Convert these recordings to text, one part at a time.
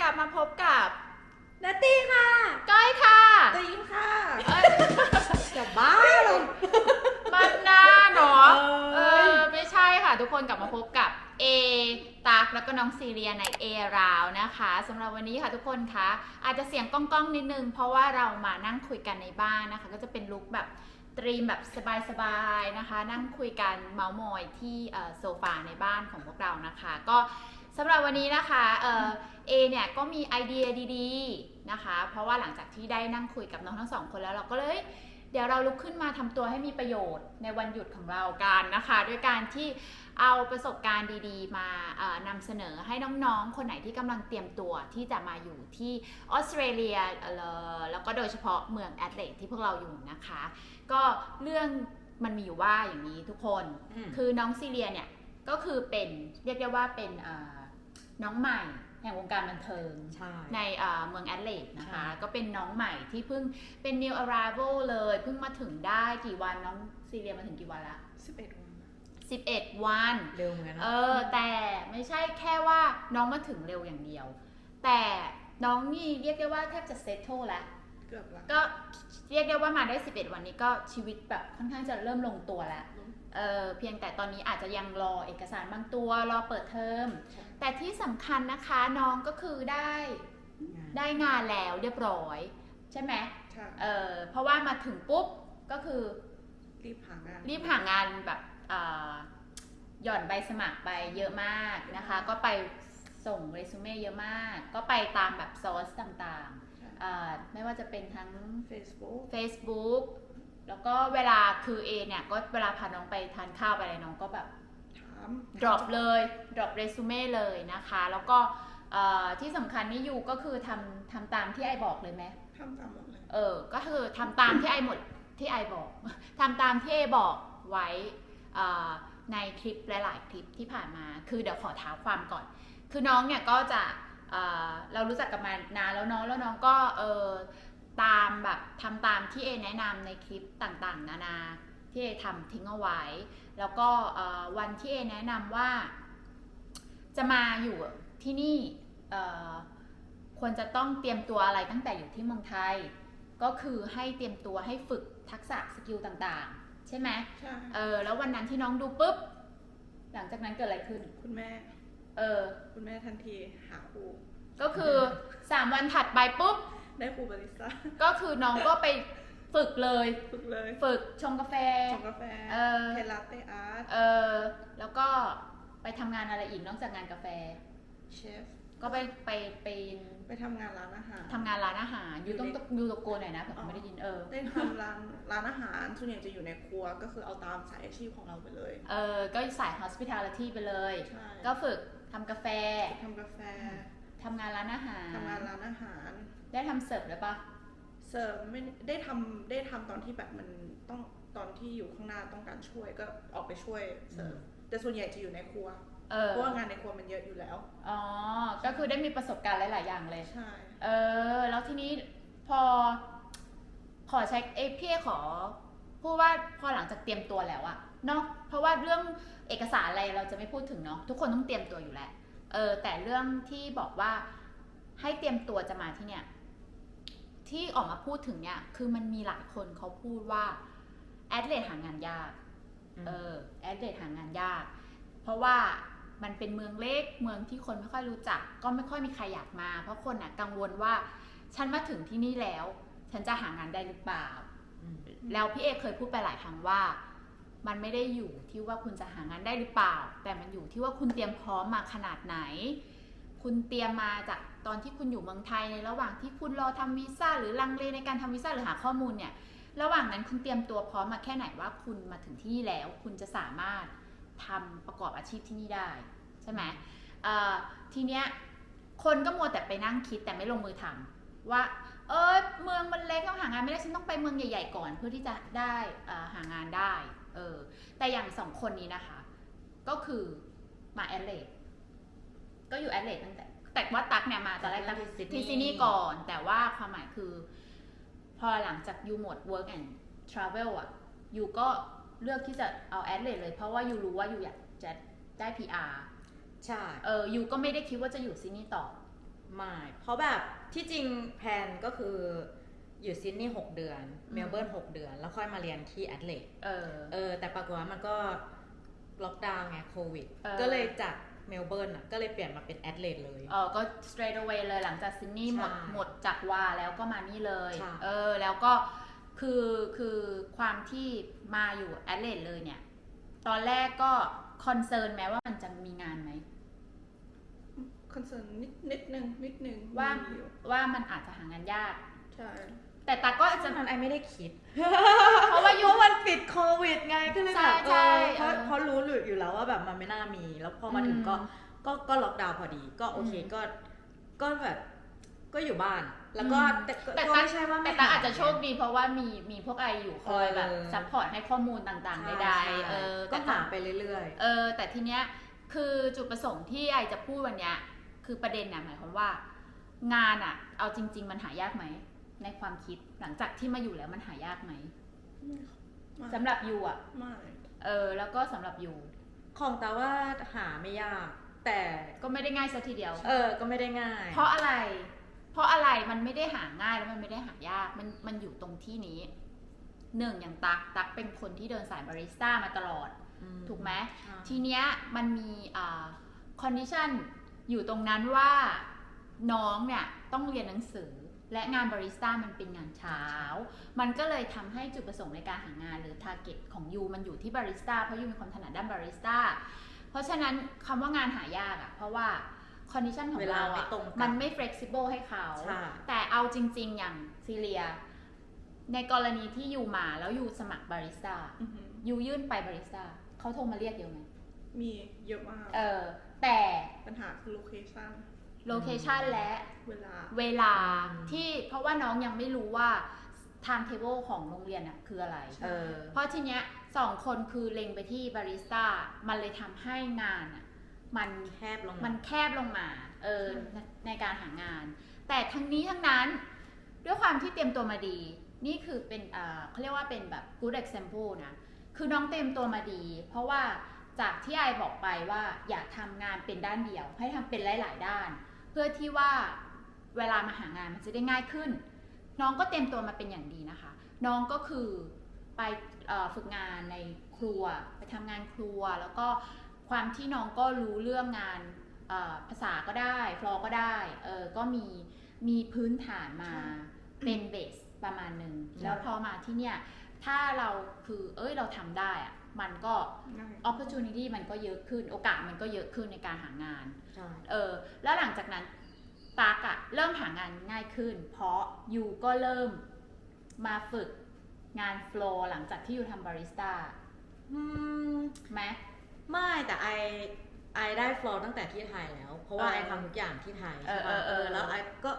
กลับมาพบกับนัตตี้ค่ะก้อยค่ะตีนค่ะเอ้ยจะบ้าเหรอ มันหน้าเนาะเอ้เอยอไม่ใช่ค่ะ ทุกคนกลับมาพบกับเอตักแล้วก็น้องซีเรียในเอราวนะคะสำหรับวันนี้ค่ะทุกคนคะอาจจะเสียงก้องๆนิดนึง เพราะว่าเรามานั่งคุยกันในบ้านนะคะ ก็จะเป็นลุคแบบตรีมแบบสบายๆนะคะ นั่งคุยกันเมาส์มอยที่เอ่อโซฟาในบ้านของพวกเรานะคะ ก็ สำหรับวันนี้นะคะเออเอเนี่ยก็มีไอเดียดีๆนะคะ เพราะว่าหลังจากที่ได้นั่งคุยกับน้องทั้งสองคนแล้วเราก็เลย เดี๋ยวเราลุกขึ้นมาทำตัวให้มีประโยชน์ในวันหยุดของเรากันนะคะด้วยการที่เอาประสบการณ์ดีๆ มาเอ่อนำเสนอให้น้องๆ คนไหนที่กำลังเตรียมตัวที่จะมาอยู่ที่ออสเตรเลียเอ่อแล้วก็โดยเฉพาะเมืองแอดเลดที่พวกเราอยู่นะคะ ก็เรื่องมันมีอยู่ว่าอย่างนี้ทุกคน คือน้องซีเรียเนี่ยก็คือเป็นเรียกได้ว่าเป็นเอ่อ น้องใหม่แห่งวงการบันเทิงใช่ในเอ่อเมืองแอดเลดนะคะใช่ก็เป็นน้องใหม่ที่เพิ่งเป็น new arrival เลยเพิ่งมาถึงได้กี่วันน้องซีเรียมาถึงกี่วันละสิบเอ็ดวัน11 วันเร็วเหมือนกันนะเออแต่ไม่ใช่แค่ว่าน้องมาถึงเร็วอย่างเดียว แต่น้องนี่เรียกได้ว่าแทบจะเซตโตแล้วเกือบละก็เรียกได้ว่ามาได้ 11 วันนี้ก็ชีวิตแบบค่อนข้างจะเริ่มลงตัวแล้ว เออเพียงแต่ตอนนี้อาจจะยังรอเอกสารบางตัว รอเปิดเทอมใช่แต่ที่สำคัญนะคะน้องก็คือได้ได้งานแล้วเรียบร้อย ใช่ไหมใช่เออเพราะว่ามาถึงปุ๊บก็คือรีบหางาน รีบหางานแบบเอ่อหย่อนใบสมัครไปเยอะมากนะคะ ก็ไปส่งเรซูเม่เยอะมาก ก็ไปตามแบบซอสต่างๆเอ่อไม่ว่าจะเป็นทั้งเฟซบุ๊ก Facebook แล้วก็เวลาคือเอเนี่ยก็เวลาพาน้องไปทานข้าวไปอะไรน้องก็แบบถาม drop เลย drop เรซูเม่เลยนะคะ แล้วก็เอ่อที่สำคัญนี่อยู่ก็คือทำทำตามที่ไอบอกเลยไหมทำตามหมดเลยเออก็คือทำตามที่ไอหมดที่ไอบอกทำตามที่ไอบอกไว้เอ่อในคลิปหลาย ๆ คลิปที่ผ่านมา คือเดี๋ยวขอท้าความก่อน คือน้องเนี่ยก็จะเอ่อเรารู้จักกับมานานแล้วเน้องแล้วน้องก็เออ ตามแบบทำตามที่เอแนะนำในคลิปต่างๆ นานาที่เอทำทิ้งเอาไว้ แล้วก็เอ่อวันที่เอแนะนำว่า จะมาอยู่ที่นี่เอ่อควรจะต้องเตรียมตัวอะไรตั้งแต่อยู่ที่เมืองไทย ก็คือให้เตรียมตัวให้ฝึกทักษะสกิลต่างๆ ใช่ไหมใช่เออแล้ววันนั้นที่น้องดูปุ๊บ หลังจากนั้นเกิดอะไรขึ้น คุณแม่ เออ คุณแม่ทันทีหาครูก็คือ 3 วันถัดไปปุ๊บ ได้ครูบาริสต้าก็คือน้องก็ไปฝึกเลย ฝึกเลยฝึกชงกาแฟ ชงกาแฟเออ เทลาเต้อาร์ตเออแล้วก็ไปทำงานอะไรอีกนอกจากงานกาแฟ เชฟ ก็ไปไปไปไปทำงานร้านอาหาร ทำงานร้านอาหารอยู่ต้องดูตะโกนหน่อยนะเผื่อเขาไม่ได้ยินเออ ได้ทำร้านร้านอาหารส่วนใหญ่จะอยู่ในครัวก็คือเอาตามสายอาชีพของเราไปเลย เออก็สาย hospitality ไปเลย ใช่ก็ฝึกทำกาแฟ ทำกาแฟ ทำงานร้านอาหารทำงานร้านอาหาร ได้ทำเสิร์ฟเลยปะเสิร์ฟไม่ได้ทำได้ทำตอนที่แบบมันต้องตอนที่อยู่ข้างหน้าต้องการช่วยก็ออกไปช่วยเสิร์ฟแต่ส่วนใหญ่จะอยู่ในครัวเออเพราะว่างานในครัวมันเยอะอยู่แล้ว อ๋อ ก็คือได้มีประสบการณ์หลาย ๆ อย่างเลย ใช่เออ แล้วทีนี้พอ ขอใช้เอยพี่ขอพูดว่าพอหลังจากเตรียมตัวแล้วอะเนาะเพราะว่าเรื่องเอกสารอะไรเราจะไม่พูดถึงเนาะทุกคนต้องเตรียมตัวอยู่แล้ว เออแต่เรื่องที่บอกว่าให้เตรียมตัวจะมาที่เนี่ยที่ออกมาพูดถึงเนี่ย คือมันมีหลายคนเขาพูดว่าแอดเลดหางานยาก เออแอดเลดหางานยาก เพราะว่ามันเป็นเมืองเล็กเมืองที่คนไม่ค่อยรู้จัก ก็ไม่ค่อยมีใครอยากมา เพราะคนอะกังวลว่า ฉันมาถึงที่นี่แล้ว ฉันจะหางานได้หรือเปล่า แล้วพี่เอเคยพูดไปหลายครั้งว่า มันไม่ได้อยู่ที่ว่าคุณจะหางานได้หรือเปล่า แต่มันอยู่ที่ว่าคุณเตรียมพร้อมมาขนาดไหน คุณเตรียมมาจากตอนที่คุณอยู่เมืองไทยในระหว่างที่คุณรอทำวีซ่าหรือลังเลในการทำวีซ่าหรือหาข้อมูลเนี่ย ระหว่างนั้นคุณเตรียมตัวพร้อมมาแค่ไหนว่าคุณมาถึงที่นี่แล้ว คุณจะสามารถทำประกอบอาชีพที่นี่ได้ใช่ไหมทีเนี้ยคนก็มัวแต่ไปนั่งคิดแต่ไม่ลงมือทำว่าเออเมืองมันเล็กต้องหางานไม่ได้ฉันต้องไปเมืองใหญ่ ๆ ก่อนเพื่อที่จะได้หางานได้ ออ แต่อย่างสองคนนี้นะคะ ก็คือมาแอดเลดก็อยู่แอดเลดตั้งแต่ แต่ว่าตักเนี่ยมาตอนแรกตักที่ซิดนีย์ที่ซิดนีย์ก่อน แต่ว่าความหมายคือ พอหลังจากยูหมด work and travel อะยูก็เลือกที่จะเอาแอดเลดเลย เพราะว่ายูรู้ว่ายูอยากจะได้ PR ใช่ เออยูก็ไม่ได้คิดว่าจะอยู่ซิดนีย์ต่อ ไม่ เพราะแบบที่จริงแพลนก็คือ อยู่ซิดนีย์6เดือนอืมเมลเบิร์น6เดือน แล้วค่อยมาเรียนที่แอดเลดเออเออ แต่ปรากฏว่ามันก็ล็อกดาวน์ไงโควิดเออก็เลยจากเมลเบิร์นอะก็เลยเปลี่ยนมาเป็นแอดเลดเลยเออก็ straight away เลยหลังจากซิดนีย์หมดใช่หมดจากวาแล้วก็มานี่เลยใช่เออ แล้วก็คือคือความที่มาอยู่แอดเลดเลยเนี่ย ตอนแรกก็คอนเซิร์นแม้ว่ามันจะมีงานไหมคอนเซิร์นนิดนิดนึงนิดนึงว่าอยู่ว่ามันอาจจะหางานยาก ใช่ แต่ตาก็ฉะจะนั้นไอไม่ได้คิด เพราะว่าเพยุราะมันปิดโควิดไงก็เลยใช่แบบใช่เออเพราะเออเพราะรู้อยู่แล้วว่าแบบมันไม่น่ามี แล้วพอมาถึงก็อืมก็ก็ล็อกดาวน์พอดี ก็โอเคอืมก็ก็แบบก็อยู่บ้าน แล้วก็อืม แต่ก็แต่ก็ตาไม่ใช่ว่าแต่ไม่ตาห อาจจะโชคดีเพราะว่ามีมีพวกไออยู่คอยแบบเออ ซัพพอร์ตให้ข้อมูลต่างๆใช่ใดใช่ๆเออก็แต่หาตา ไปเรื่อย เออแต่ทีเนี้ยคือจุดประสงค์ที่ไอจะพูดวันเนี้ยคือประเด็นน่ะหมายความว่า งานอะ เอาจริง ๆ มันหายากไหม ในความคิดหลังจากที่มาอยู่แล้วมันหายากไหมไม่สำหรับยูอะไม่เออ แล้วก็สำหรับยูๆของแต่ว่าหาไม่ยาก แต่ก็ไม่ได้ง่ายซะทีเดียว เออ ก็ไม่ได้ง่าย เพราะอะไร เพราะอะไรมันไม่ได้หาง่ายแล้วมันไม่ได้หายากมันมันอยู่ตรงที่นี้หนึ่งอย่างตักตักเป็นคนที่เดินสายบาริสต้ามาตลอดอืมถูกไหมใช่ทีเนี้ยมันมีอ่าคอนดิชันอยู่ตรงนั้นว่าน้องเนี่ยต้องเรียนหนังสือ และงานบาริสต้ามันเป็นงานเช้า มันก็เลยทำให้จุดประสงค์ในการหางานหรือทาร์เก็ตของยูมันอยู่ที่บาริสต้าเพราะยูมีความถนัดด้านบาริสต้า เพราะฉะนั้นคำว่างานหายากอะ่ะเพราะว่าคอนดิชันของเวลาเราไม่อะตรงกันมันไม่ flexible ให้เขาใช่แต่เอาจริง ๆ อย่างซีเรีย ในกรณีที่ยูมาแล้วยูสมัครบาริสต้าอือหือยูยื่นไปบาริสต้าเขาโทรมาเรียกเยอะไหมมีเยอะมาก เออ แต่ปัญหาคือโลเคชัน โลเคชันและเวลาเวลาอืมที่เพราะว่าน้องยังไม่รู้ว่า time table ของโรงเรียนน่ะคืออะไรเออเพราะทีเนี้ยสองคนคือเล็งไปที่บาริสต้า มันเลยทำให้งานอะมันแคบลงมันแคบลงมาเออใช่ในในการหางาน แต่ทั้งนี้ทั้งนั้นด้วยความที่เตรียมตัวมาดี นี่คือเป็นเอ่อเขาเรียกว่าเป็นแบบ good example นะ คือน้องเตรียมตัวมาดี เพราะว่าจากที่ไอบอกไปว่าอยากทำงานเป็นด้านเดียว ให้ทำเป็นหลาย ๆ ด้าน เพื่อที่ว่าเวลามาหางานมันจะได้ง่ายขึ้น น้องก็เตรียมตัวมาเป็นอย่างดีนะคะ น้องก็คือไปเอ่อฝึกงานในครัว ไปทำงานครัว แล้วก็ความที่น้องก็รู้เรื่องงานเอ่อภาษาก็ได้ฟลอก็ได้เออก็มีมีพื้นฐานมาใช่เป็นเบสประมาณหนึ่งใช่แล้วพอมาที่เนี่ย ถ้าเราคือเอ้ยเราทำได้อะมันก็ง่าย opportunity มันก็เยอะขึ้น โอกาสมันก็เยอะขึ้นในการหางานใช่เออแล้วหลังจากนั้นตักอะเริ่มหางานง่ายขึ้น เพราะยูก็เริ่มมาฝึกงานโฟล์หลังจากที่ยูทำบาริสต้าอืมไหมไม่แต่ไอไอได้ฟลอร์ตั้งแต่ที่ไทยแล้ว เพราะว่าเออไอทำทุกอย่างที่ไทยเอใช่อป่ะเออเออแล้วไอก็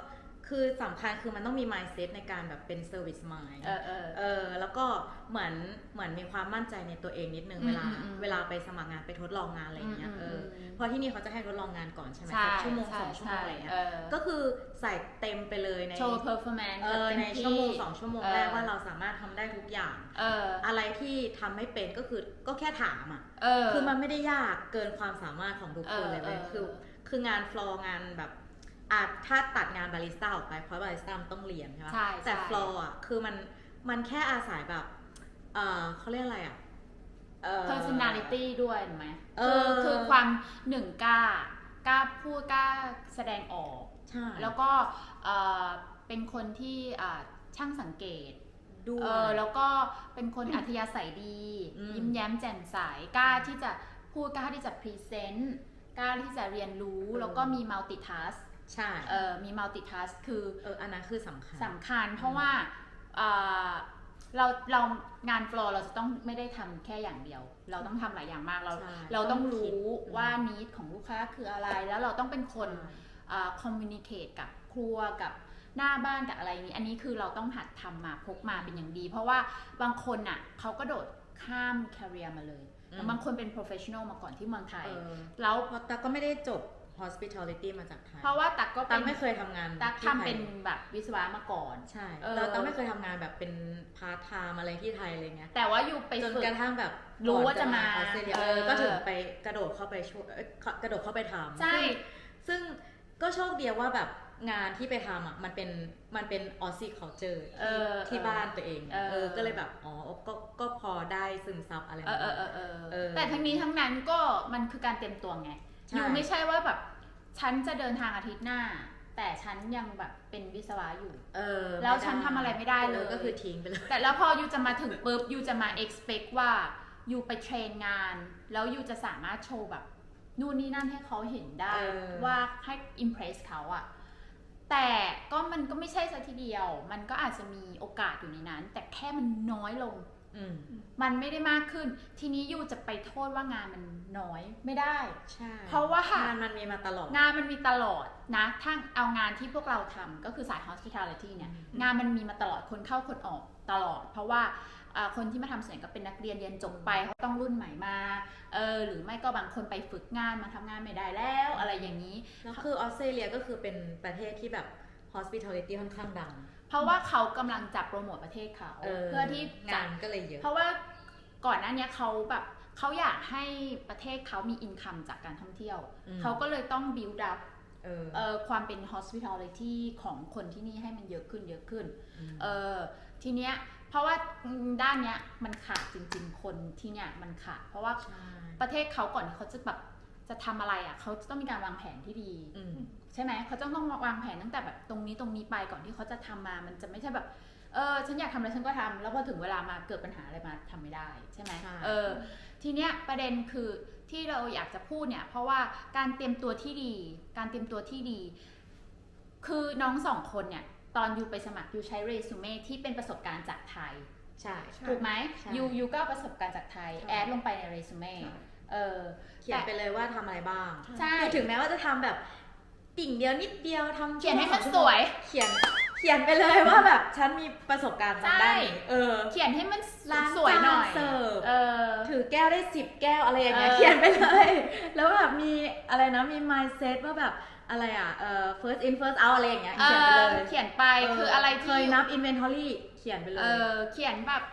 คือสำคัญคือมันต้องมี mindset ในการแบบเป็น service mind เออเออ เออแล้วก็เหมือนเหมือนมีความมั่นใจในตัวเองนิดนึง อืมเวลา อืมอืมเวลาไปสมัครงานไปทดลองงานอะไรอย่างเงี้ยเอออม เพราะที่นี่เขาจะให้ทดลองงานก่อนใช่ไหมใช่สักชั่วโมงใช่สองชั่วโมงอะไรเงี้ยเออก็คือใส่เต็มไปเลยในโชว์ performance เออแบบในต็ชั่วโมงที่สองชั่วโมงเออแรกว่าเราสามารถทำได้ทุกอย่าง เออ อะไรที่ทำไม่เป็นก็คือก็แค่ถามอะ เออ คือมันไม่ได้ยากเกินความสามารถของทุกคนเออเลยเว้ยเออคือคืองานฟลอร์งานแบบ อาจถ้าตัดงานบาริสต้าออกไปเพราะบาริสต้ามันต้องเรียนใช่ปะใช่แต่ใช่ ฟลอร์อะคือมันมันแค่อาศัยแบบเออเขาเรียกอะไรอะเอ่อ personality ด้วยเห็นไหมเอคืออคือความหนึ่งกล้ากล้าพูดกล้าแสดงออก ใช่แล้วก็เอ่อเป็นคนที่อ่าช่างสังเกตด้วเอยอแล้วก็เป็นคนอัธยาศัยดี อืม ยิ้มแย้มแจ่มใสกล้าที่จะพูดกล้าที่จะพรีเซนต์กล้าที่จะเรียนรู้เออแล้วก็มีมัลติทัส ใช่เอ่อมีมัลติทัสคือเอออันนั้นคือสำคัญสำคัญเพราะว่าเอ่อเราเรางานฟลอร์เราจะต้องไม่ได้ทำแค่อย่างเดียว เราต้องทำหลายอย่างมากเราใช่เราต้องต้องคิดรู้อืมว่านิดของลูกค้าคืออะไรแล้วเราต้องเป็นคนใช่คอมมิวนิเคตกับครัวกับหน้าบ้านกับอะไรอย่างนี้ อันนี้คือเราต้องหัดทำมาพกมาเป็นอย่างดี เพราะว่าบางคนอะเขาก็โดดข้ามแคริเอร์มาเลยอืมแต่บางคนเป็น professional มาก่อนที่เมืองไทยเออแล้วเพราะตาก็ไม่ได้จบ hospitality มาจากไทยเพราะว่าตักก็ตาเป็นไม่เคยทำงานตักที่ทำไยเป็นแบบวิศวะมาก่อนใช่เออเราต้องไม่เคยทำงานแบบเป็นพาร์ทไทม์อะไรที่ไทยอะไรเงี้ยแต่ว่าอยู่ไปจนฝึกกระทั่งแบบรู้ว่าจะมาออสเตรเลียเอเอออก็ถึงไปกระโดดเข้าไปช่วยเอ้ยกระโดดเข้าไปทำใช่ซึ่งซึ่งก็โชคดีว่าแบบงานที่ไปทำอะมันเป็นมันเป็นออซ i ่ culture เออที่บ้านตัวเองเออเออก็เลยแบบอ๋อก็ก็พอได้ซึมซับอะไรเออเออเออเอเอออแต่ทั้งนี้ทั้งนั้นก็มันคือการเตรียมตัวไงใช่ยูไม่ใช่ว่าแบบ ฉันจะเดินทางอาทิตย์หน้า แต่ฉันยังแบบเป็นวิศวะอยู่ เออแล้วฉันทำอะไรไม่ได้เลยออก็คือทิ้งไปเลย แต่แล้วพอยูจะมาถึงปุ๊บยูจะมา expect ว่ายูไปเทรนงาน แล้วยูจะสามารถโชว์แบบนู่นนี่นั่นให้เขาเห็นได้เออว่าให้ impress เขาอะแต่ก็มันก็ไม่ใช่ซะทีเดียว มันก็อาจจะมีโอกาสอยู่ในนั้น แต่แค่มันน้อยลงอื มมันไม่ได้มากขึ้น ทีนี้ยูจะไปโทษว่างานมันน้อยไม่ได้ ใช่ เพราะว่างานมันมีมาตลอด งานมันมีตลอดนะทั้งเอางานที่พวกเราทำก็คือสาย hospitality เนี่ยอืมงานมันมีมาตลอดคนเข้าคนออกตลอด เพราะว่าอ่าคนที่มาทำเสียงก็เป็นนักเรียนเรียนจบไปเขาต้องรุ่นใหม่มาเออหรือไม่ก็บางคนไปฝึกงานมาทำงานไม่ได้แล้วอะไรอย่างนี้แล้วคือออสเตรเลียก็คือเป็นประเทศที่แบบ hospitality ค่อนข้างดัง เพราะว่าเขากำลังจะโปรโมทประเทศเขาเออเพื่อที่จะงานก็เลยเยอะ เพราะว่าก่อนหน้าเนี้ยเขาแบบเขาอยากให้ประเทศเขามีอินคัมจากการท่องเที่ยวอืมเขาก็เลยต้อง build up เออเอ่อความเป็น hospitality ของคนที่นี่ให้มันเยอะขึ้นเยอะขึ้นมเออทีเนี้ยเพราะว่าด้านเนี้ยมันขาดจริง ๆ คนที่เนี้ยมันขาดเพราะว่าใช่ประเทศเขาก่อนที่เขาจะแบบจะทำอะไรอะเขาจะต้องมีการวางแผนที่ดีอืม ใช่ไหมเขาต้องต้องวางแผนตั้งแต่แบบตรงนี้ตรงนี้ไปก่อนที่เขาจะทำมา มันจะไม่ใช่แบบเออฉันอยากทำอะไรฉันก็ทำแล้วพอถึงเวลามาเกิดปัญหาอะไรมาทำไม่ได้ใช่ไหมใช่เออทีเนี้ยประเด็นคือที่เราอยากจะพูดเนี่ย เพราะว่าการเตรียมตัวที่ดี การเตรียมตัวที่ดี คือน้องสองคนเนี่ย ตอนยูไปสมัครยูใช้เรซูเม่ที่เป็นประสบการณ์จากไทยใช่ใช่ถูกไหมใช่ยูยูก็เอาประสบการณ์จากไทยใช่แอดลงไปในเรซูเม่ใช่เออเขียนไปเลยว่าทำอะไรบ้างใช่คือถึงแม้ว่าจะทำแบบ ติ่งเดียวนิดเดียวทำเขียนให้มันชั่สโงวย เขียน เขียนไปเลยว่าแบบฉันมีประสบการณ์ทางด้านนี้ใช่เออ เขียนให้มันล้างสวยหน่อยจานเสิร์ฟเออ ถือแก้วได้สิบแก้วอะไรอย่างเงี้ยเออเขียนไปเลย แล้วแบบมีอะไรนะมี mindset ว่าแบบอะไรอะเอ่อ first in first out อะไรอย่างเงี้ยเอเขียนไปอเลยเขียนไปคืออะไรเคที่ยนับ inventory เขียนไปเลเอยอเขียนแบบ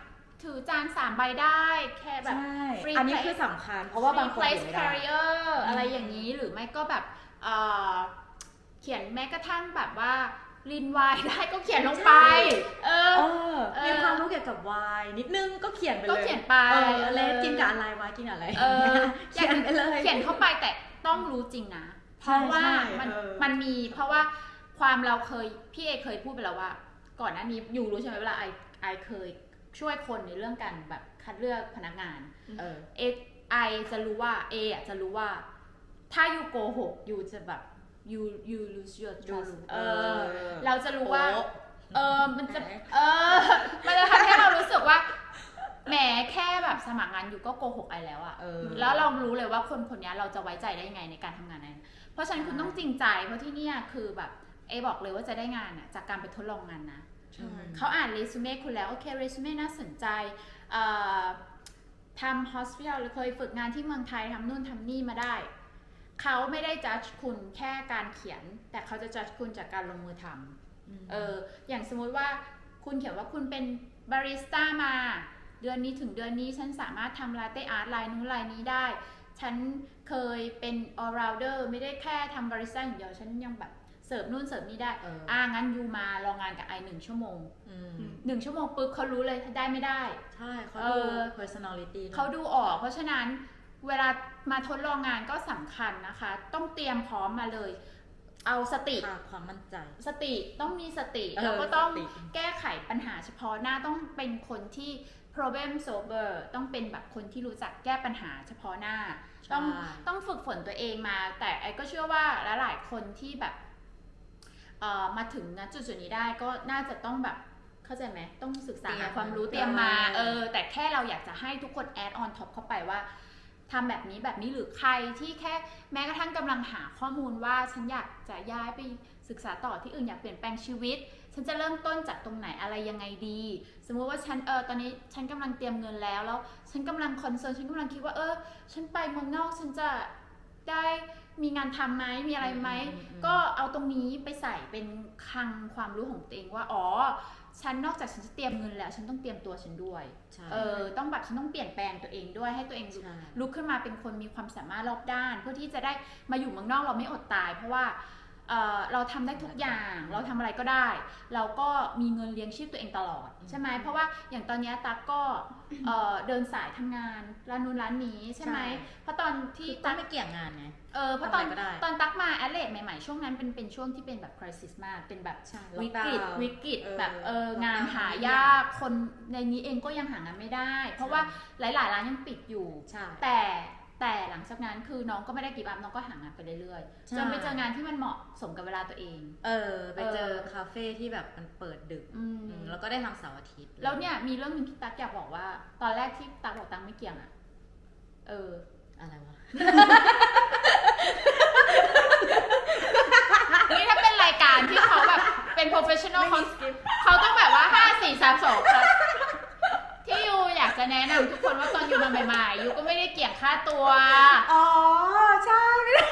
ถือจานสามใบได้แค่แบบใช่ free อันนี้ place คือสำคัญเพราะว่าบางคน replace เขียนไม่ได้ carrier อืมอะไรอย่างนี้หรือไม่ก็แบบเอ่อ เขียนแม้กระทั่งแบบว่าลินไวน์ได้ก็เขียนลงไป เออ เออเออมีความรู้เกี่ยวกับไวน์นิดนึงก็เขียนไปเลยก็เขียนไปเออเลสเออกินกับอะไรไวน์กินกับอะไรเออเขียนไปเลย เขียนเข้าไปแต่ต้องรู้จริงนะ เพใช่ราะว่าใช่มันเออมันมีเพราะว่าความเราเคยพี่เอเคยพูดไปแล้วว่า ก่อนหน้านี้อยู่รู้ใช่ไหมเวลาไอไอเคยช่วยคนในเรื่องการแบบคัดเลือกพนักงาน เออเอไอจะรู้ว่าเออะจะรู้ว่า ถ้ายูโกหกยูจะแบบ you you lose your ดู trust เอเอออ เราจะรู้ว่าโป๊ะเออ มันจะแหมเออ มันจะทำให้เรารู้สึกว่า แหมแค่แบบสมัครงานอยู่ก็โกหกไอแล้วอะเออแล้วเรารู้เลยว่าคนคนนี้เราจะไว้ใจได้ยังไงในการทำงานนั้น เพราะฉะนั้นคุณต้องจริงใจ เพราะที่เนี่ยคือแบบเอบอกเลยว่าจะได้งานอะจากการไปทดลองงานนะใช่เขาอ่านเรซูเม่คุณแล้ว โอเคเรซูเม่น่าสนใจเอ่อทำ hospital หรือเคยฝึกงานที่เมืองไทยทำนู่นทำนี่มาได้ เขาไม่ได้ judge คุณแค่การเขียน แต่เขาจะ judge คุณจากการลงมือทำเอออย่างสมมุติว่าคุณเขียนว่าคุณเป็นบาริสต้ามา เดือนนี้ถึงเดือนนี้ฉันสามารถทำลาเต้อาร์ตลายนู้นลายนี้ได้ ฉันเคยเป็น all rounder ไม่ได้แค่ทำบาริสต้าอย่างเดียวฉันยังแบบเสิร์ฟนู่นเสิร์ฟนี่ได้เอออ่างั้นยูมาลองงานกับไอหนึ่งชั่วโมงอืมหนึ่งชั่วโมงปุ๊บเขารู้เลยได้ไม่ได้ ใช่เขาเอดูอ personality นะเขาดูออก เพราะฉะนั้น เวลามาทดลองงานก็สำคัญนะคะ ต้องเตรียมพร้อมมาเลย เอาสติขาดความมั่นใจ สติต้องมีสติเออแล้วก็ต้องสติ แก้ไขปัญหาเฉพาะหน้าต้องเป็นคนที่ problem solver ต้องเป็นแบบคนที่รู้จักแก้ปัญหาเฉพาะหน้า ต้องใช่ ต้องฝึกฝนตัวเองมา แต่ไอ้ก็เชื่อว่าหลายๆคนที่แบบเอ่อมาถึงนะจุดจุดๆนี้ได้ก็น่าจะต้องแบบเข้าใจไหมต้องศึกษาเตรียมหาความรู้เตรียมมาเออเออแต่แค่เราอยากจะให้ทุกคนแอดออนท็อปเข้าไปว่า ทำแบบนี้แบบนี้หรือใครที่แค่แม้กระทั่งกำลังหาข้อมูลว่าฉันอยากจะย้ายไปศึกษาต่อที่อื่นอยากเปลี่ยนแปลงชีวิต ฉันจะเริ่มต้นจากตรงไหนอะไรยังไงดี สมมุติว่าฉันเออตอนนี้ฉันกำลังเตรียมเงินแล้วแล้ว ฉันกำลังคอนเซิร์นฉันกำลังคิดว่าเออ ฉันไปเมืองนอกฉันจะได้มีงานทำไหมมีอะไรไหมมมก็เอาตรงนี้ไปใส่เป็นคลังความรู้ของตัวเองว่าอ๋อ ฉันนอกจากฉันจะเตรียมเงินแล้ว ฉันต้องเตรียมตัวฉันด้วยใช่เออ ต้องแบบฉันต้องเปลี่ยนแปลงตัวเองด้วยให้ตัวเองใช่ลุกขึ้นมาเป็นคนมีความสามารถรอบด้าน เพื่อที่จะได้มาอยู่เมืองนอกเราไม่อดตาย เพราะว่า เอ่อเราทำได้ทุกอย่างเราทำอะไรก็ได้ เราก็มีเงินเลี้ยงชีพตัวเองตลอดใช่ไหมเพราะว่าอย่างตอนเนี้ยตั๊กก็เอ่อเดินสายทำงานร้านนู้นร้านนี้ใช่ไหมใช่เพราะตอนที่ที่ตั้ตั๊งกไม่เกี่ยงงานไงเออเพราะตอนทำอะไรก็ได้ตอนตั๊กมาแอดเลดใหม่ๆ ช่วงนั้นเป็นเป็นช่วงที่เป็นแบบคริสิสมากเป็นแบบใช่วิกฤต lockdown วิกฤตเออแบบเออ lockdown งานหายากคนในนี้เองก็ยังหางานไม่ได้ เพราะว่าหลายๆร้านยังปิดอยู่ใช่แต่ แต่หลังจากนั้นคือน้องก็ไม่ได้กีบอัพน้องก็หางานไปเรื่อยใช่ๆจนไปเจองานที่มันเหมาะสมกับเวลาตัวเอง เออ ไปเจอเออคาเฟ่ที่แบบมันเปิดดึกอืมอืมแล้วก็ได้ทำเสาร์อาทิตย์ แล้วเนี่ยมีเรื่องหนึ่งที่ตั๊กอยากบอกว่า ตอนแรกที่ตั๊กบอกตั๊กไม่เกี่ยงอะเออ อะไรวะนี่ถ้าเป็นรายการที่เขาแบบเป็น professional เขาเขาต้องแบบว่าห้าสี่สามสองครับที่ยูอยาก จะแนะนำทุกคนว่าตอนยูมาใหม่ๆยูก็ไม่ได้เกี่ยงค่าตัว อ๋อ ใช่ไม่ได้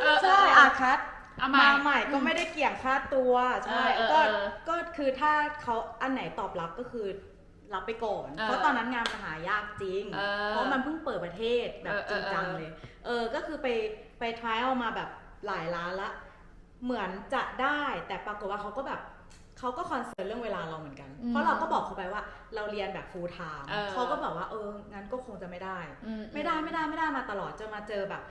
เออ ใช่อาคัดเอาใหม่มาใหม่ก็ไม่ได้เกี่ยงค่าตัวใช่เออเออก็เออก็คือถ้าเขาอันไหนตอบรับก็คือรับไปก่อน เออเพราะตอนนั้นงานมันหายากจริง เออเพราะมันเพิ่งเปิดประเทศแบบเออจริงจังเออเลย เออก็คือไปไปทริอัลมาแบบหลายร้านละ เหมือนจะได้แต่ปรากฏว่าเขาก็แบบ เขาก็คอนเซิร์นเรื่องเวลาเราเหมือนกันอืมเพราะเราก็บอกเขาไปว่าเราเรียนแบบ full time เออเขาก็บอกว่าเอองั้นก็คงจะไม่ได้อืไม่ได้ไม่ได้ไม่ได้มาตลอดจนมาเจอแบบ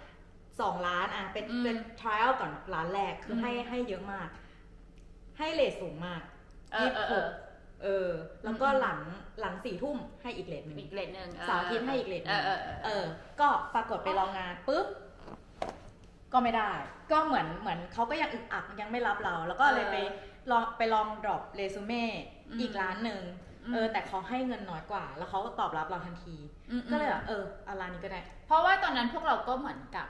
สองล้านอะเป็นอืมเป็น trial ก่อนร้านแรกคืออมให้ให้เยอะมาก ให้เลทสูงมากเอยี่อสิบเออหเอกอเออ แล้วก็อืมหลังหลังสี่ทุ่มให้อีกเลทหนึ่งอีกเลทหนึ่งเสาร์อาทิตย์ให้อีกเลทหเอนึ่องเออเออเออ ก็ปรากฏไปลองงานปุ๊บก็ไม่ได้ ก็เหมือนเหมือนเขาก็ยังอึกอักยังไม่รับเรา แล้วก็เลยไป ลองไปลองดรอปเรซูเม่อืมอีกร้านหนึ่งอืม เออแต่เขาให้เงินน้อยกว่า แล้วเขาก็ตอบรับเราทันที อืมก็เลยแบบเออเอาร้านนี้ก็ได้ เพราะว่าตอนนั้นพวกเราก็เหมือนกับ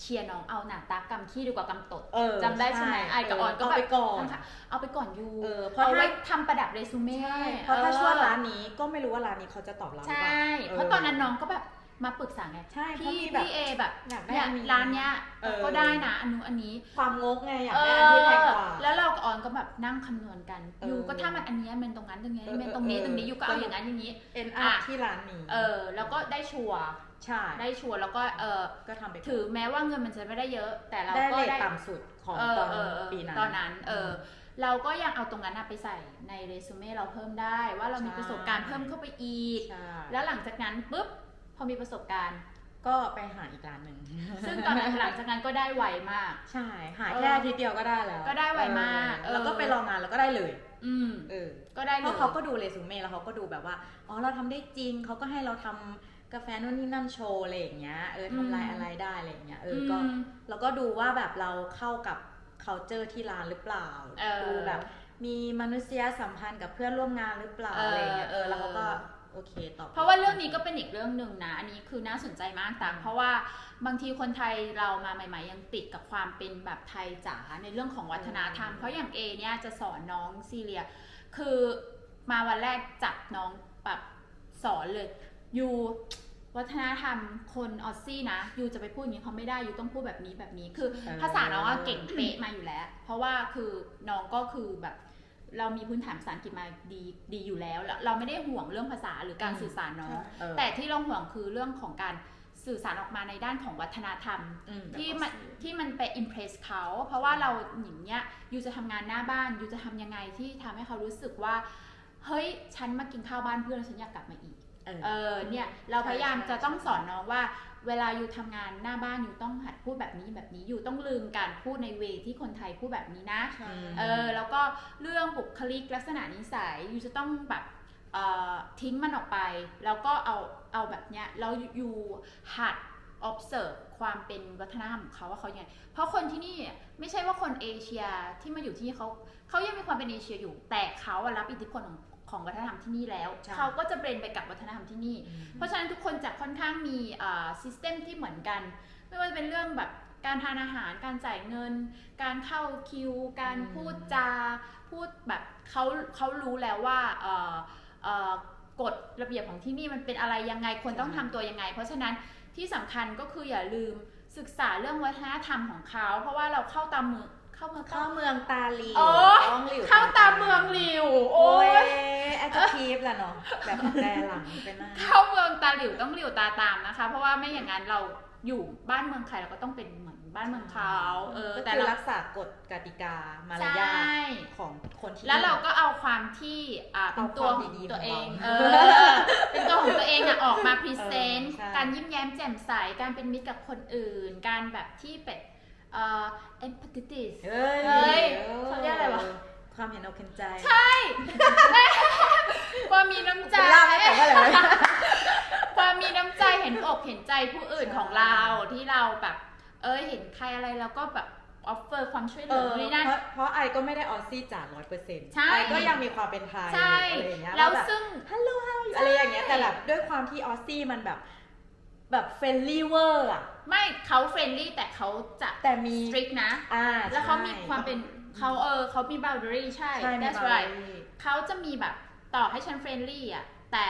เชียร์น้องเอาหนาตากำขี้ดีกว่ากำตดเออจำได้ใช่ไหมไอกับออนก็เอาแบบไปก่อนเอาไปก่อนยูเออเพราะเอาไว้ถ้าทำประดับเรซูเม่ใช่เพราะถ้าช่วงร้านนี้ก็ไม่รู้ว่าร้านนี้เขาจะตอบรับหรือใช่เปล่าเพราะตอนนั้นน้องก็แบบ มาปรึกษาไงใช่เพราะพี่มีแบบพี่เอแบบอยากได้เนี่ยอันนี้ร้านเนี้ยเออ ก็ได้นะอันนู้นอันนี้ ความงกไงอยากได้อันที่แพงกว่า แล้วเรากับออนก็แบบนั่งคำนวณกัน เออยูก็ถ้ามันอันเนี้ยมันตรงนั้นตรงนี้เออมันตรงนี้เออตรงนี้ยูก็เอาสรุป อย่างนั้นอย่างนี้ เอ็นอะอัพที่ร้านนี้เออแล้วก็ได้ชัวร์ใช่ได้ชัวร์แล้วก็เออก็ทำไปก่นถือแม้ว่าเงินมันจะไม่ได้เยอะ แต่เราได้ก็เลทได้ต่ำสุดของเออตอนเออเออปีนั้น ตอนนั้นเอออเราก็ยังเอาตรงนั้นน่ะไปใส่ในเรซูเม่เราเพิ่มได้ ว่าเรามีใช่ ประสบการณ์เพิ่มเข้าไปอีก ใช่ แล้วหลังจากนั้นปุ๊บ พอมีประสบการณ์ ก็ไปหาอีกร้านหนึ่งซึ่งตอนนั้นหลังจากนั้นก็ได้ไวมาก ใช่ หาเออแค่อาทิตย์เดียวก็ได้แล้วก็ได้ไวมากเออ แล้วก็เออไปลองงานแล้วก็ได้เลย อืม เออ ก็ได้เพเลราะยเขาก็ดูเรซูเม่แล้วเขาก็ดูแบบว่า อ๋อ เราทำได้จริง เขาก็ให้เราทำกาแฟนู่นนี่นั่นโชว์อะไรอย่างเงี้ย เออทำลายอะไรได้อะไรอย่างเงี้ย เออ ก็ ม แล้วก็ดูว่าแบบเราเข้ากับ culture ที่ร้านหรือเปล่า เออดูแบบมีมนุษยสัมพันธ์กับเพื่อนร่วมงานหรือเปล่าเออออะไรอย่างเงี้ย เออเออแล้วเขาก็ โอเคตอบเพราะว่าเรื่องนี้ก็เป็นอีกเรื่องหนึ่งนะอันนี้คือน่าสนใจมากต่างเพราะว่าบางทีคนไทยเรามาใหม่ ๆ ยังติดกับความเป็นแบบไทยจ๋าในเรื่องของวัฒนธรรม เพราะอย่างเอเนี่ยจะสอนน้องซีเรีย คือมาวันแรกจับน้องแบบสอนเลยยูวัฒนธรรมคนออสซี่นะยูจะไปพูดอย่างนี้เขาไม่ได้ยูต้องพูดแบบนี้แบบนี้คือเออภาษาน้องอะเก่งเป๊ะมาอยู่แล้ว เพราะว่าคือน้องก็คือแบบ เรามีพื้นฐานภาษาอังกฤษมาดีดีอยู่แล้วแล้วเราไม่ได้ห่วงเรื่องภาษาหรือการอืมสื่อสารน้องเออแต่ที่เราห่วงคือเรื่องของการสื่อสารออกมาในด้านของวัฒนธรรมอืมที่มันที่มันไปอิมเพรสเขาเพราะว่าเราอย่างเงี้ยยูจะทำงานหน้าบ้านยูจะทำยังไงที่ทำให้เขารู้สึกว่า เฮ้ยฉันมากินข้าวบ้านเพื่อนแล้วฉันอยากกลับมาอีกเออเออเนี่ยเราพยายามใช่ใช่จะต้องสอนน้องว่า เวลาอยู่ทำงานหน้าบ้านอยู่ต้องหัดพูดแบบนี้แบบนี้อยู่ต้องลืมการพูดในเวที่คนไทยพูดแบบนี้นะใช่มเออแล้วก็เรื่องบุคลิกลักษณะนิสัยยูจะต้องแบบเอ่อทิ้งมันออกไป แล้วก็เอาเอาแบบเนี้ยแล้วยูหัด observe ความเป็นวัฒนธรรมของเขาว่าเขายังไง เพราะคนที่นี่ไม่ใช่ว่าคนเอเชียที่มาอยู่ที่นี่เขาเขายังมีความเป็นเอเชียอยู่ แต่เขาอะรับอิทธิพลของ ของวัฒนธรรมที่นี่แล้ว ใช่ เขาก็จะเบรนไปกับวัฒนธรรมที่นี่อืมเพราะฉะนั้นทุกคนจะค่อนข้างมีซิสเต็มที่เหมือนกัน ไม่ว่าจะเป็นเรื่องแบบการทานอาหาร การจ่ายเงิน การเข้าคิว การอืม พูดจา พูดแบบเขาเขารู้แล้วว่าเอ่อเอ่อกฎระเบียบของที่นี่มันเป็นอะไรยังไงควรต้องทำตัวยังไง เพราะฉะนั้นที่สำคัญก็คืออย่าลืมศึกษาเรื่องวัฒนธรรมของเขา เพราะว่าเราเข้าตามเมือง เข้าเมืองเข้าเมืองตาหลิวโอ้ต้องหลิวเข้าตามเมืองหลิว โอ้โอ้ยยแอคทีฟแหละเนาะแบบแปลหลังเป็นหน้าเข้าเมืองตาหลิวต้องหลิวตาตามนะคะ เพราะว่าไม่อย่างนั้นเราอยู่บ้านเมืองใครเราก็ต้องเป็นเหมือนบ้านเมืองเขาเออก็แต่คือเรารักษากฎกติกามารใชยาท่ของคนที่แล้วเราก็เอาความที่อ่าเป็นตัวเอาขควาอมงดีๆตัวเองของเอเราอเป็นตัวของตัวเองอะออกมาพรีเซนต์เออใช่การยิ้มแย้มแจ่มใสการเป็นมิตรกับคนอื่น การแบบที่เป็น เอ่อ empathetic เฮ้ยเฮ้ยเขาเรียกอะไรวะ ความเห็นอกเห็นใจใช่ความมีน้ำใจ เล่าให้แต่ว่าอะไรวะ ความมีน้ำใจเห็นอกเห็นใจผู้อื่นของเราที่เราแบบ เอ้ยเห็นใครอะไรแล้วก็แบบออฟเฟอร์ความช่วยเหเอลืออนู่นนี่นั่น เพราะเพราะไอก็ไม่ได้ออสซี่จ๋าร้อยเปอร์เซ็นต์ใช่ ไอก็ยังมีความเป็นไทยใช่อะไรอย่างเงี้ยแล้วบบซึ่ง ฮัลโหลฮาวอะไรอย่างเงี้ยแต่แบบด้วยความที่ออสซี่มันแบบ แบบเฟรนลี่เวอร์อะ ไม่เขาเฟรนลี่แต่เขาจะแต่มี สตริกนะ อ่าแล้วเขามีใช่ความเป็นเขาเออเขามี boundary ใช่ใช่มี that's boundary right เขาจะมีแบบต่อให้ฉันเฟรนลี่อะ แต่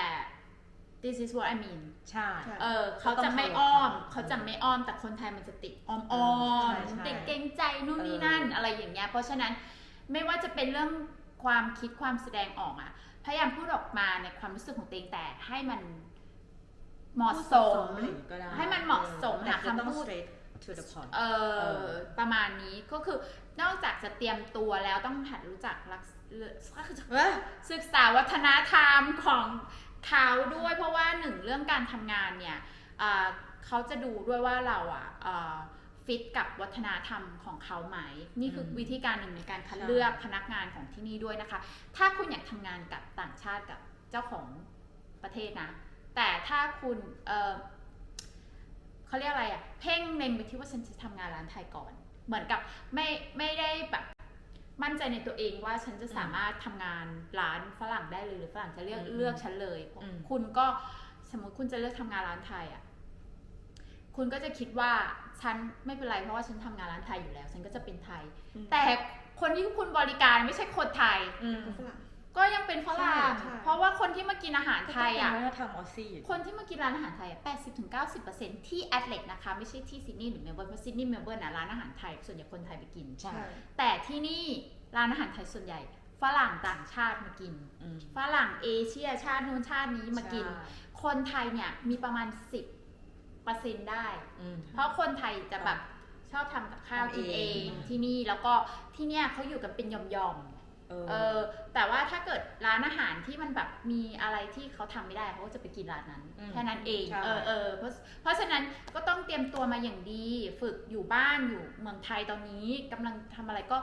this is what I mean ใช่ ใช่ เออเขาจะไม่อ้อม เขาจะไม่อ้อมแต่คนไทยมันจะติดอ้อมอ้อมใช่ใช่เด็กเกรงใจนู่นนี่เออนั่นอะไรอย่างเงี้ยเพราะฉะนั้นไม่ว่าจะเป็นเรื่องความคิดความแสดงออกอะพยายามพูดออกมาในความรู้สึกของตัวเองแต่ให้มัน เหมาะสมอะไรอย่างงี้ก็ได้ให้มันเหมาะสมแต่หาคือคำต้องพูด straight to the point เอเอออ ประมาณนี้ก็คือนอกจากจะเตรียมตัวแล้วต้องหัดรู้จักรักเอ่อเอ้ยศึกษาวัฒนธรรมของเขาด้วย เพราะว่าหนึ่งเรื่องการทำงานเนี่ยอ่าเขาจะดูด้วยว่าเราอะฟิตกับวัฒนธรรมของเขาไหม นี่คืออมวิธีการหนึ่งในการคัดใช่ เลือกพนักงานของที่นี่ด้วยนะคะ ถ้าคุณอยากทำงานกับต่างชาติกับเจ้าของประเทศนะ แต่ถ้าคุณเออเขาเรียกอะไรอะเพ่งเล็งไปที่ว่าฉันจะทำงานร้านไทยก่อน เหมือนกับไม่ไม่ได้แบบมั่นใจในตัวเองว่าฉันจะสามารถทำงานร้านฝรั่งได้เลยหรือฝรั่งจะเลือกอืมเลือกฉันเลยอืมคุณก็สมมติคุณจะเลือกทำงานร้านไทยอะคุณก็จะคิดว่าฉันไม่เป็นไรเพราะว่าฉันทำงานร้านไทยอยู่แล้ว ฉันก็จะเป็นไทยอืมแต่คนที่คุณบริการไม่ใช่คนไทยอืมฝรั่ง ก็ยังเป็นฝรั่งใช่ใช่ เพราะว่าคนที่มากินอาหารไทยอะ ก็เป็นวัฒนธรรมออสซี่อยู่ คนที่มากินร้านอาหารไทยอะ80-90%ที่แอตเลตนะคะ ไม่ใช่ที่ซิดนีย์หรือเมลเบิร์น เพราะซิดนีย์เมลเบิร์นนะร้านอาหารไทย ส่วนใหญ่คนไทยไปกิน ใช่ แต่ที่นี่ร้านอาหารไทยส่วนใหญ่ ฝรั่งต่างชาติมากิน อืมฝรั่งเอเชียชาตินู้นชาตินี้มากิน ใช่คนไทยเนี่ยมีประมาณ 10เปอร์เซ็นต์ได้ อืม เพราะคนไทยจะแบบชอบทำกับข้าวทำเองกินเองที่นี่แล้วก็ที่เนี่ยเขาอยู่กันเป็นยอมๆ เออเออแต่ว่าถ้าเกิดร้านอาหารที่มันแบบมีอะไรที่เขาทำไม่ได้เขาก็จะไปกินร้านนั้นอืมแค่นั้นเองใช่เออเออเพราะเพราะฉะนั้นก็ต้องเตรียมตัวมาอย่างดี ฝึกอยู่บ้านอยู่เมืองไทยตอนนี้กำลังทำอะไรก็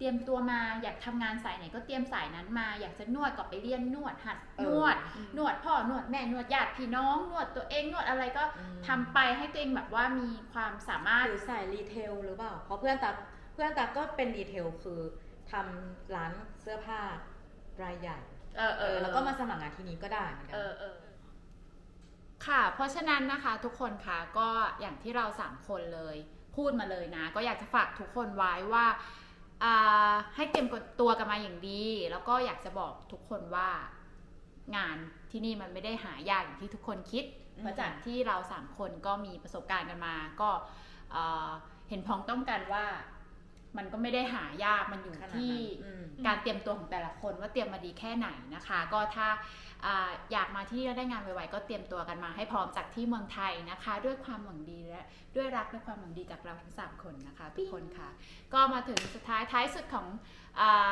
เตรียมตัวมาอยากทำงานสายไหนก็เตรียมสายนั้นมา อยากจะนวดก็ไปเรียนนวดหัดเออนวดอืมนวดพ่อนวดแม่นวดญาติพี่น้องนวดตัวเองนวดอะไรก็อืมทำไปให้ตัวเองแบบว่ามีความสามารถหรือสายรีเทลหรือเปล่าเพราะเพื่อนตักเพื่อนตักก็เป็นรีเทลคือ ทำร้านเสื้อผ้ารายใหญ่เออเออแล้วก็มาสมัครงานที่นี้ก็ได้เหมือนกัเออเออค่ะ เพราะฉะนั้นนะคะทุกคนคะก็อย่างที่เราสามคนเลย พูดมาเลยนะ ก็อยากจะฝากทุกคนไว้ว่าอ่าให้เตรียมตัวกันมาอย่างดี แล้วก็อยากจะบอกทุกคนว่างานที่นี่มันไม่ได้หายากอย่างที่ทุกคนคิดอืมเพราะจากที่เราสามคนก็มีประสบการณ์กันมา ก็เอ่อเห็นพ้องต้องกันว่า มันก็ไม่ได้หายากมันอยู่ขนาดที่นั้นอืมการเตรียมตัวของแต่ละคนว่าเตรียมมาดีแค่ไหนนะคะ ก็ถ้าอ่าอยากมาที่นี่แล้วได้งานไวๆก็เตรียมตัวกันมาให้พร้อมจากที่เมืองไทยนะคะ ด้วยความหวังดีและด้วยรักและความหวังดีจากเราทั้งสามคนนะคะทุกคนค่ะ ก็มาถึงสุดท้ายท้ายสุดของอา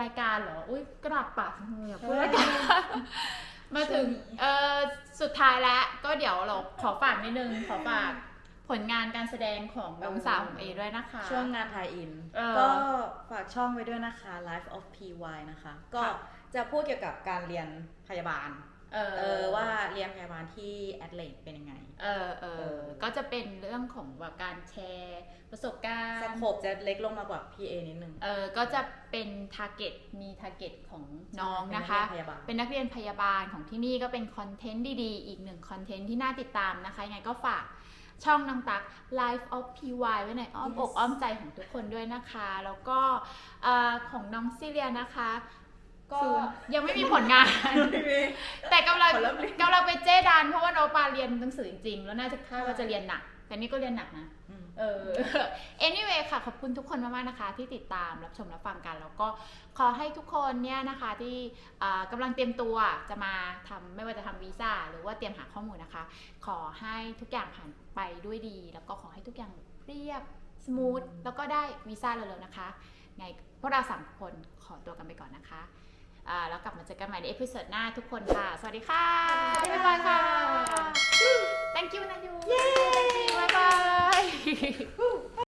รายการเหรอ อุ้ยกระดาษปากทำไมอะพูดรายการมาถึงเออสุดท้ายแล้วก็เดี๋ยวเราขอฝากนิดนึงขอฝาก ผลงานการแสดงของน้องสาวของเอด้วยนะคะ ช่วงงานไทยอินเออก็ฝากช่องไว้ด้วยนะคะ Life of PY นะคะ ก็ค่ะจะพูดเกี่ยวกับการเรียนพยาบาลเออเออว่าเรียนพยาบาลที่แอดเลดเป็นยังไง เออเอเอออก็จะเป็นเรื่องของแบบการแชร์ประสบการสณ์โคปจะเล็กลงมากว่า PA นิดนึง เออ ก็จะเป็นทาร์เก็ตมีทาร์เก็ตของน้องนะคะเป็นนักเรียนพยาบาลเป็นนักเรียนพยาบาลของที่นี่ก็เป็นคอนเทนต์ดีๆ อีกหนึ่งคอนเทนต์ที่น่าติดตามนะคะ ยังไงก็ฝาก ช่องน้องตัก Life of PY ไว้ในอ้อมอกอ้อมใจของทุกคนด้วยนะคะ แล้วก็เอ่อของน้องซิเลียนะคะ ก็ศูนย์ยังไม่มีผลงาน แต่กำลังขอเริ่มเรียนกำลังไปเจดานเพราะว่าน้องปาเรียนหนังสือจริงๆ แล้วน่าจะคาดว่าจะเรียนหนัก แต่นี่ก็เรียนหนักนะอืม เออ anyway ค่ะ ขอบคุณทุกคนมากๆนะคะ ที่ติดตามรับชมรับฟังกัน แล้วก็ขอให้ทุกคนเนี่ยนะคะที่กำลังเตรียมตัวจะมาทำไม่ว่าจะทำวีซ่าหรือว่าเตรียมหาข้อมูลนะคะ ขอให้ทุกอย่างผ่านไปด้วยดี แล้วก็ขอให้ทุกอย่างเรียบสมูทแล้วก็ได้วีซ่าเร็วๆนะคะ ไงพวกเราสามคนขอตัวกันไปก่อนนะคะ อ่าแล้วกลับมาเจอกันใหม่ในเอพิโซดหน้าทุกคนค่ะ สวัสดีค่ะ บ๊ายบายค่ะ thank you นะยูเย้บ๊ายบาย